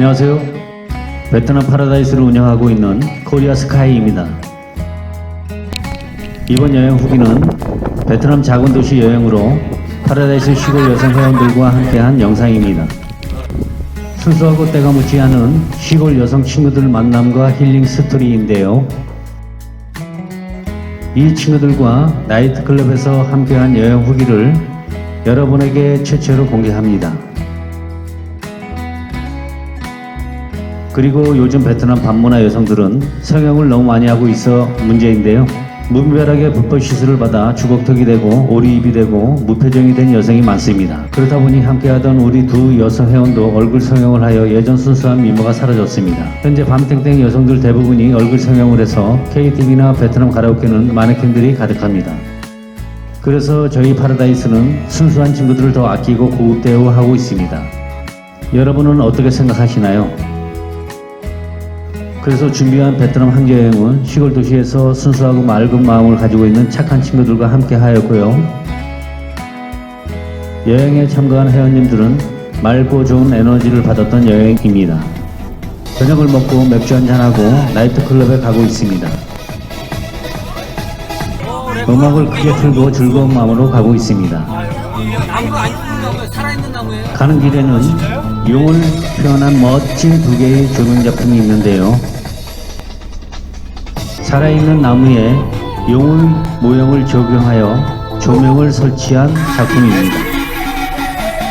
안녕하세요. 베트남 파라다이스를 운영하고 있는 코리아 스카이입니다. 이번 여행 후기는 베트남 작은 도시 여행으로 파라다이스 시골 여성 회원들과 함께한 영상입니다. 순수하고 때가 묻지 않은 시골 여성 친구들 만남과 힐링 스토리인데요. 이 친구들과 나이트클럽에서 함께한 여행 후기를 여러분에게 최초로 공개합니다. 그리고 요즘 베트남 반문화 여성들은 성형을 너무 많이 하고 있어 문제인데요. 무분별하게 불법 시술을 받아 주걱턱이 되고 오리입이 되고 무표정이 된 여성이 많습니다. 그러다 보니 함께하던 우리 두 여성 회원도 얼굴 성형을 하여 예전 순수한 미모가 사라졌습니다. 현재 밤땡땡 여성들 대부분이 얼굴 성형을 해서 KTV나 베트남 가라오케는 마네킹들이 가득합니다. 그래서 저희 파라다이스는 순수한 친구들을 더 아끼고 고급 대우하고 있습니다. 여러분은 어떻게 생각하시나요? 그래서 준비한 베트남 한교 여행은 시골 도시에서 순수하고 맑은 마음을 가지고 있는 착한 친구들과 함께 하였고요. 여행에 참가한 회원님들은 맑고 좋은 에너지를 받았던 여행입니다. 저녁을 먹고 맥주 한잔하고 나이트클럽에 가고 있습니다. 음악을 크게 틀고 즐거운 마음으로 가고 있습니다. 가는 길에는 용을 표현한 멋진 두 개의 조명 작품이 있는데요. 살아있는 나무에 용을 모형을 적용하여 조명을 설치한 작품입니다.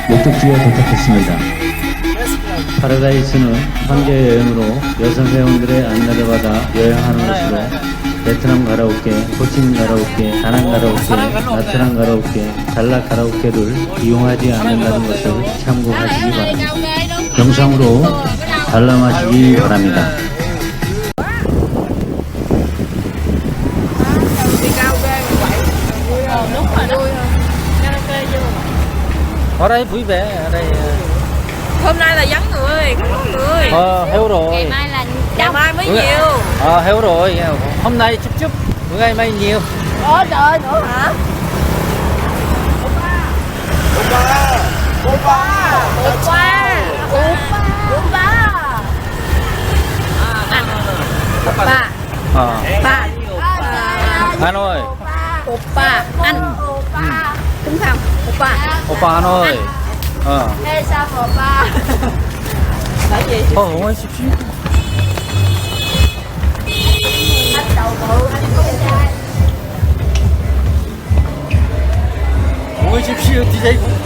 목적지에 도착했습니다. 파라다이스는 황제 여행으로 여성 회원들의 안내를 받아 여행하는 곳으로 베트남 가라오케, 호치민 가라오케, 다낭 가라오케, 나트랑 가라오케, 달라 가라오케를 이용하지 않는다는 것을 참고하시기 바랍니다. 영상으로 관람하시기 바랍니다. ở đây vui vẻ ở đây hôm nay là vắng người có người ờ hiểu rồi ngày mai là đông mai mới nhiều ờ hiểu rồi hôm nay chút chút bữa nay mai nhiều ôi trời nữa hả Cô ba Cô ba Cô ba Cô ba Cô ba Cô ba Ba Ba Ba Anh ơi Cô ba Anh cũng dạ. không oppa oppa thôi ờ. Hey sao oppa nói gì ờ không ai chịu anh đầu bự anh có cái trai. Ôi chịu chịu thì đây cũng